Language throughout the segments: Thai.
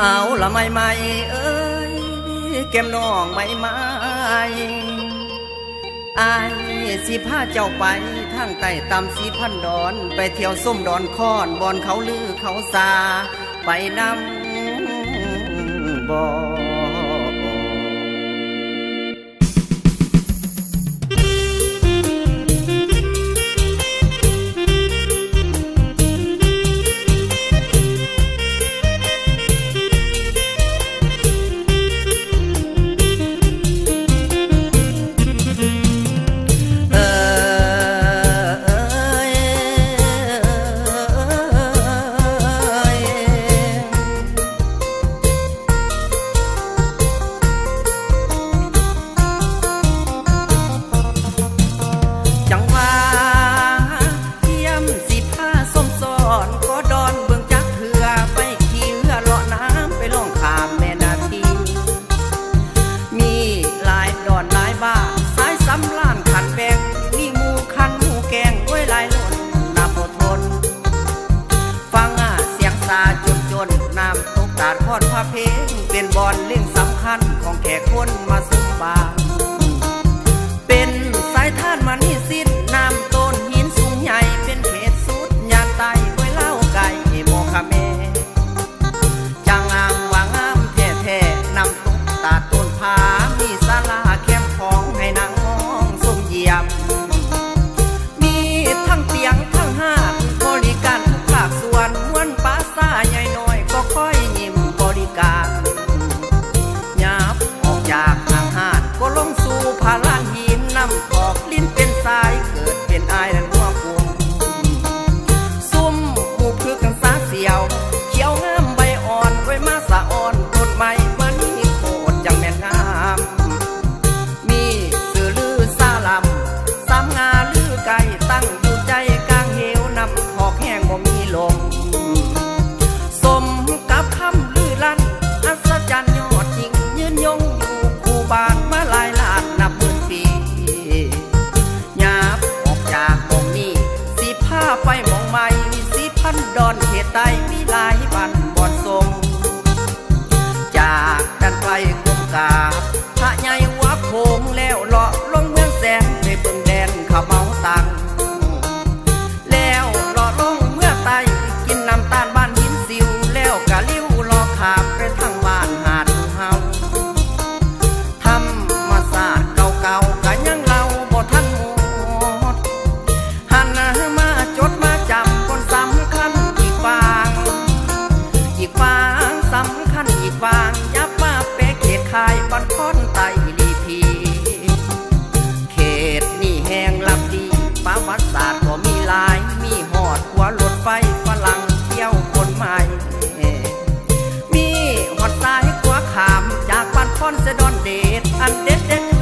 เอาละไม่ไม่เอ้ยเก็มน้องไม่ไม่อายสิพาเจ้าไปทางใต้ตามสีพันดอน ไปเที่ยวส้มดอนคอนบอนเขาลือเขาซา ไปนำบอ แค่คนมาสุบปาก ไปมองใหม่มีสีพันดอนเหตุใต้มีหลายบันบอดทรงจากดันไปกลมกาพระใหญ่วัวโคงแล้วเลาะ it. And then they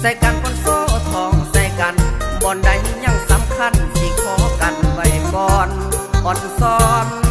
ใส่กันบนโซ่ทองใส่กันบอนใดยังสำคัญที่ขอกันไว้ก่อนอ่อนซ้อน